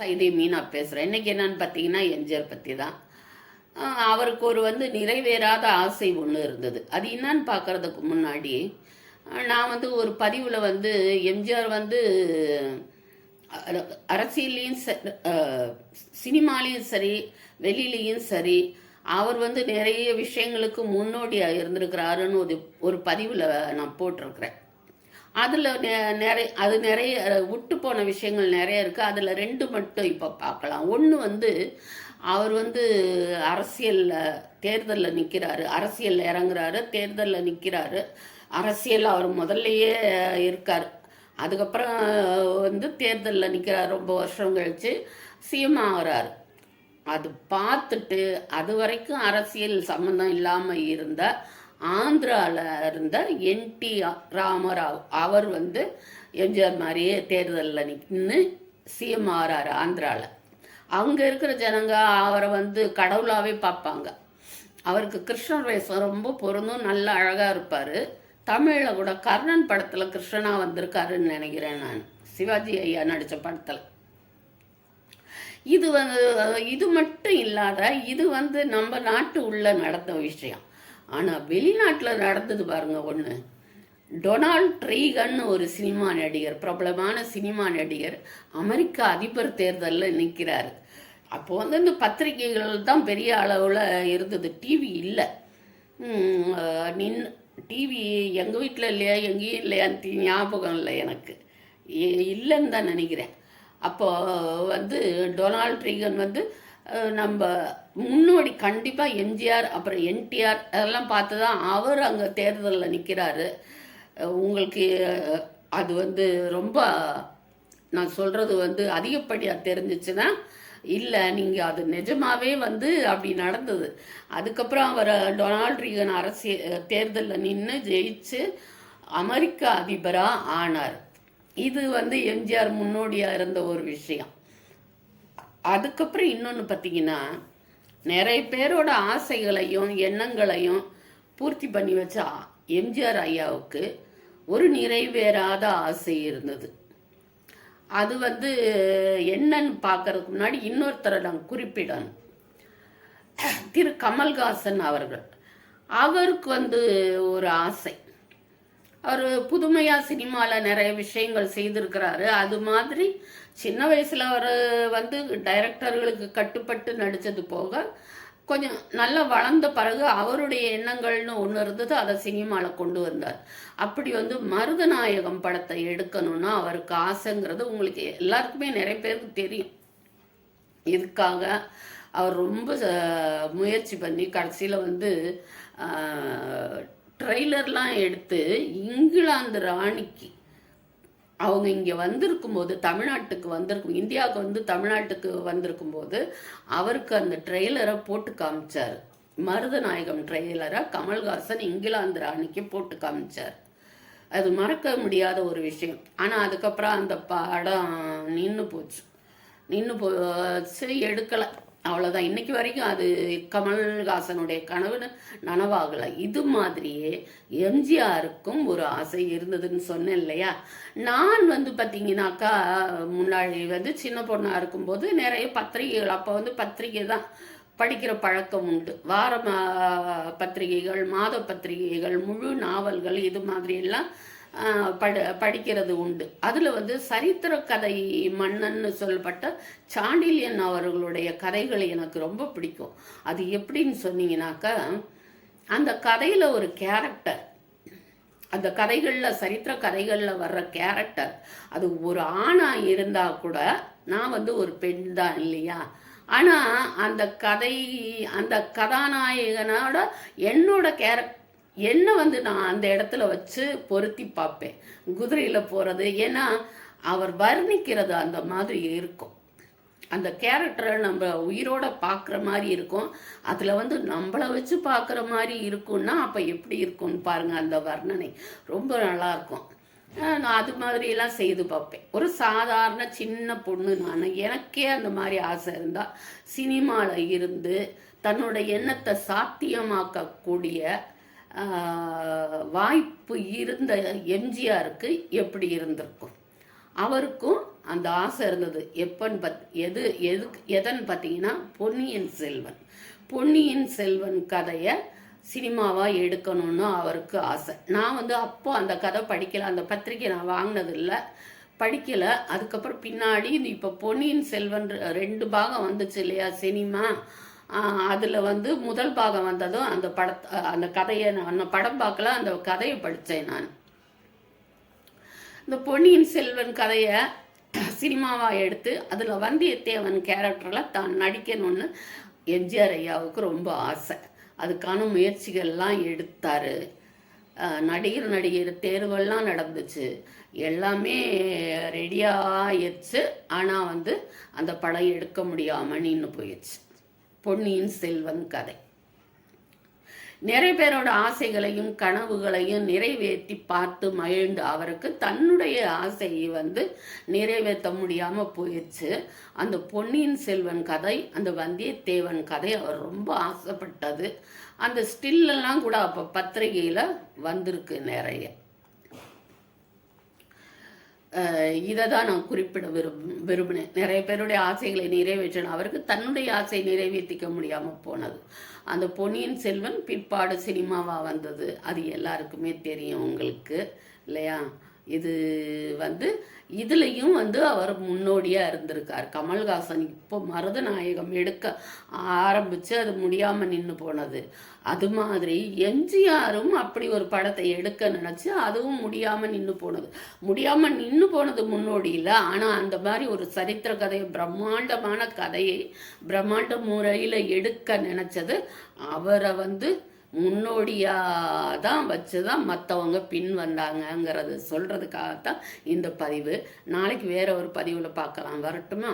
சைதை மீனா பேசுகிறேன் இன்னைக்கு என்னன்னு பார்த்தீங்கன்னா எம்ஜிஆர் பற்றி தான் அவருக்கு ஒரு வந்து நிறைவேறாத ஆசை ஒன்று இருந்தது. அது என்னன்னு பார்க்கறதுக்கு முன்னாடி நான் வந்து ஒரு பதிவில் வந்து எம்ஜிஆர் வந்து அர- அரசியல்லையும் ச- சினிமாலையும் சரி வெளியிலையும் சரி அவர் வந்து நிறைய விஷயங்களுக்கு முன்னோடியாக இருந்திருக்கிறாருன்னு ஒரு ஒரு பதிவில் நான் போட்டிருக்கிறேன். அதில் நிறைய அது நிறைய விட்டு போன விஷயங்கள் நிறைய இருக்குது அதில் ரெண்டு மட்டும் இப்போ பார்க்கலாம் ஒன்று வந்து அவர் வந்து அரசியலில் தேர்தலில் நிற்கிறாரு அரசியலில் இறங்குறாரு. தேர்தலில் நிற்கிறாரு அரசியல் அவர் முதல்லையே இருக்கார். அதுக்கப்புறம் வந்து தேர்தலில் நிற்கிறார் ரொம்ப வருஷம் கழிச்சு சிஎம் ஆகிறார். அது பார்த்துட்டு அது வரைக்கும் அரசியல் சம்மந்தம் இல்லாமல் இருந்தால் ஆந்திராவில் இருந்த என்டி ராமராவ் அவர் வந்து எம்ஜிஆர் மாதிரியே தேர்தலில் நின்று சிஎம் ஆகிறாரு ஆந்திராவில் அங்கே இருக்கிற ஜனங்க அவரை வந்து கடவுளாகவே பார்ப்பாங்க. அவருக்கு கிருஷ்ணர் வேஷம் ரொம்ப பொருந்தும் நல்ல அழகாக இருப்பார். தமிழில் கூட கர்ணன் படத்தில் கிருஷ்ணனா வந்திருக்காருன்னு நினைக்கிறேன் நான். சிவாஜி ஐயா நடித்த படத்தில். இது வந்து இது மட்டும் இல்லாத இது வந்து நம்ம நாட்டு உள்ள நடந்த விஷயம். ஆனால் வெளிநாட்டில் நடந்தது பாருங்க ஒன்று டொனால்ட் ட்ரீகன் ஒரு சினிமா நடிகர் பிரபலமான சினிமா நடிகர் அமெரிக்க அதிபர் தேர்தலில் நிற்கிறாரு அப்போ வந்து இந்த பத்திரிகைகள் தான் பெரிய அளவில் இருந்தது. டிவி இல்லை. நின் டிவி எங்கள் வீட்டில் இல்லையா எங்கேயும் இல்லையான்னு ஞாபகம் இல்லை எனக்கு. இல்லைன்னு தான் நினைக்கிறேன். அப்போது வந்து டொனால்ட் ட்ரீகன் வந்து நம்ம முன்னோடி கண்டிப்பாக எம்ஜிஆர் அப்புறம் என்டிஆர் அதெல்லாம் பார்த்து தான் அவர் அங்கே தேர்தலில் நிற்கிறாரு உங்களுக்கு அது வந்து ரொம்ப நான் சொல்கிறது வந்து அதிகப்படியாக தெரிஞ்சிச்சுன்னா இல்லை நீங்கள் அது நிஜமாகவே வந்து அப்படி நடந்தது. அதுக்கப்புறம் அவர் டொனால்ட் ரீகன் அரசியல் தேர்தலில் நின்று ஜெயிச்சு அமெரிக்க அதிபராக ஆனார். இது வந்து எம்ஜிஆர் முன்னோடியாக இருந்த ஒரு விஷயம். அதுக்கப்புறம் இன்னொன்று பார்த்தீங்கன்னா நிறைய பேரோட ஆசைகளையும் எண்ணங்களையும் பூர்த்தி பண்ணி வச்ச எம்ஜிஆர் ஐயாவுக்கு ஒரு நிறைவேறாத ஆசை இருந்தது. அது வந்து என்னன்னு பார்க்கறதுக்கு முன்னாடி இன்னொருத்தரை நான் குறிப்பிடணும். திரு கமல்ஹாசன் அவர்கள். அவருக்கு வந்து ஒரு ஆசை. அவர் புதுமையாக சினிமாவில் நிறைய விஷயங்கள் செய்திருக்கிறாரு. அது மாதிரி சின்ன வயசில் அவர் வந்து டைரக்டர்களுக்கு கட்டுப்பட்டு நடித்தது போக கொஞ்சம் நல்லா வளர்ந்த பிறகு அவருடைய எண்ணங்கள்னு ஒன்று இருந்தது அதை சினிமாவில் கொண்டு வந்தார். அப்படி வந்து மருதநாயகம் படத்தை எடுக்கணும்னா அவருக்கு ஆசைங்கிறது உங்களுக்கு எல்லாருக்குமே நிறைய பேருக்கு தெரியும். இதுக்காக அவர் ரொம்ப முயற்சி பண்ணி கடைசியில் வந்து ட்ரெய்லர்லாம் எடுத்து இங்கிலாந்து ராணிக்கு அவங்க இங்கே வந்திருக்கும் போது தமிழ்நாட்டுக்கு வந்திருக்கும் இந்தியாவுக்கு வந்து தமிழ்நாட்டுக்கு வந்திருக்கும் போது அவருக்கு அந்த ட்ரெய்லரை போட்டு காமிச்சார். மருதநாயகம் ட்ரெய்லரை கமல்ஹாசன் இங்கிலாந்து ராணிக்கு போட்டு காமிச்சார். அது மறக்க முடியாத ஒரு விஷயம். ஆனால் அதுக்கப்புறம் அந்த படம் நின்று போச்சு. நின்று போச்சு எடுக்கலை. அவ்வளோதான் இன்னைக்கு வரைக்கும் அது கமல்ஹாசனுடைய கனவுன்னு நனவாகலை. இது மாதிரியே எம்ஜிஆருக்கும் ஒரு ஆசை இருந்ததுன்னு சொன்னேன் இல்லையா? நான் வந்து பார்த்தீங்கன்னாக்கா முன்னாடி வந்து சின்ன பொண்ணாக இருக்கும்போது நிறைய பத்திரிகைகள் அப்போ வந்து பத்திரிகை தான் படிக்கிற பழக்கம் உண்டு. வார பத்திரிகைகள் மாத பத்திரிகைகள் முழு நாவல்கள் இது மாதிரி எல்லாம் படு படிக்கிறது உண்டு. அதில் வந்து சரித்திர கதை மன்னன்னு சொல்லப்பட்ட சாண்டில்யன் அவர்களுடைய கதைகள் எனக்கு ரொம்ப பிடிக்கும். அது எப்படின்னு சொன்னீங்கன்னாக்கா அந்த கதையில் ஒரு கேரக்டர் அந்த கதைகளில் சரித்திர கதைகளில் வர்ற கேரக்டர் அது ஒரு ஆணாக இருந்தால் கூட நான் வந்து ஒரு பெண் தான் இல்லையா? ஆனால் அந்த கதை அந்த கதாநாயகனோட என்னோட கேரக்டர் என்ன வந்து நான் அந்த இடத்துல வச்சு பொருத்தி பார்ப்பேன்? குதிரையில் போகிறது ஏன்னா அவர் வர்ணிக்கிறது அந்த மாதிரி இருக்கும். அந்த கேரக்டரை நம்ம உயிரோட பார்க்குற மாதிரி இருக்கும். அதில் வந்து நம்மளை வச்சு பார்க்குற மாதிரி இருக்கும்னா அப்போ எப்படி இருக்கும்னு பாருங்கள் அந்த வர்ணனை. ரொம்ப நல்லா இருக்கும். நான் அது மாதிரியெல்லாம் செய்து பார்ப்பேன். ஒரு சாதாரண சின்ன பொண்ணு நான். எனக்கே அந்த மாதிரி ஆசை இருந்தால் சினிமாவில் இருந்து தன்னோட எண்ணத்தை சாத்தியமாக்கக்கூடிய வாய்ப்பு இருந்த எம்ஜிஆருக்கு எப்படி இருந்திருக்கும்? அவருக்கும் அந்த ஆசை இருந்தது. எப்பன்னு பத் எது எது எதன்னு பார்த்தீங்கன்னா பொன்னியின் செல்வன். பொன்னியின் செல்வன் கதையை சினிமாவாக எடுக்கணும்னு அவருக்கு ஆசை. நான் வந்து அப்போ அந்த கதை படிக்கல. அந்த பத்திரிக்கை நான் வாங்கினது இல்லை படிக்கலை. அதுக்கப்புறம் பின்னாடி இந்த இப்போ பொன்னியின் செல்வன் ரெண்டு பாகம் வந்துச்சு இல்லையா? சினிமா. அதில் வந்து முதல் பாகம் வந்ததும் அந்த படத்தை அந்த கதையை நான் அந்த படம் பார்க்கல அந்த கதையை படித்தேன் நான். இந்த பொன்னியின் செல்வன் கதையை சினிமாவாக எடுத்து அதில் வந்தியத்தேவன் கேரக்டரில் தான் நடிக்கணும்னு எம்ஜிஆர் ஐயாவுக்கு ரொம்ப ஆசை. அதுக்கான முயற்சிகள்லாம் எடுத்தார். நடிகர் நடிகர் தேர்வெல்லாம் நடந்துச்சு. எல்லாமே ரெடியாகிடுச்சு ஆனால் வந்து அந்த படம் எடுக்க முடியாமல் நின்று போயிடுச்சு. பொன்னியின் செல்வன் கதை. நிறைய பேரோட ஆசைகளையும் கனவுகளையும் நிறைவேற்றி பார்த்து மகிழ்ந்த அவருக்கு தன்னுடைய ஆசையை வந்து நிறைவேற்ற முடியாம போயிடுச்சு. அந்த பொன்னியின் செல்வன் கதை அந்த வந்தியத்தேவன் கதை அவர் ரொம்ப ஆசைப்பட்டது. அந்த ஸ்டில்லெல்லாம் கூட அப்போ பத்திரிகையில் வந்திருக்கு நிறைய. இதை தான் நான் குறிப்பிட விரும்ப விரும்பினேன். நிறைய பேருடைய ஆசைகளை நிறைவேற்றணும் அவருக்கு தன்னுடைய ஆசை நிறைவேற்றிக்க முடியாமல் போனது. அந்த பொன்னியின் செல்வன் பிற்பாடு சினிமாவாக வந்தது. அது எல்லாருக்குமே தெரியும் உங்களுக்கு இல்லையா? இது வந்து இதுலேயும் வந்து அவர் முன்னோடியாக இருந்திருக்கார். கமல்ஹாசன் இப்போ மருதநாயகம் எடுக்க ஆரம்பித்து அது முடியாமல் நின்று போனது. அது மாதிரி எம்ஜிஆரும் அப்படி ஒரு படத்தை எடுக்க நினச்சி அதுவும் முடியாமல் நின்று போனது. முடியாமல் நின்று போனது முன்னோடியில் ஆனால் அந்த மாதிரி ஒரு சரித்திர கதையை பிரம்மாண்டமான கதையை பிரம்மாண்ட முறையில் எடுக்க நினச்சது அவரை வந்து முன்னோடியாக தான் வச்சு தான் மற்றவங்க பின் வந்தாங்கங்கிறது சொல்கிறதுக்காகத்தான் இந்த பதிவு. நாளைக்கு வேற ஒரு பதிவில் பார்க்கலாம். வரட்டுமா?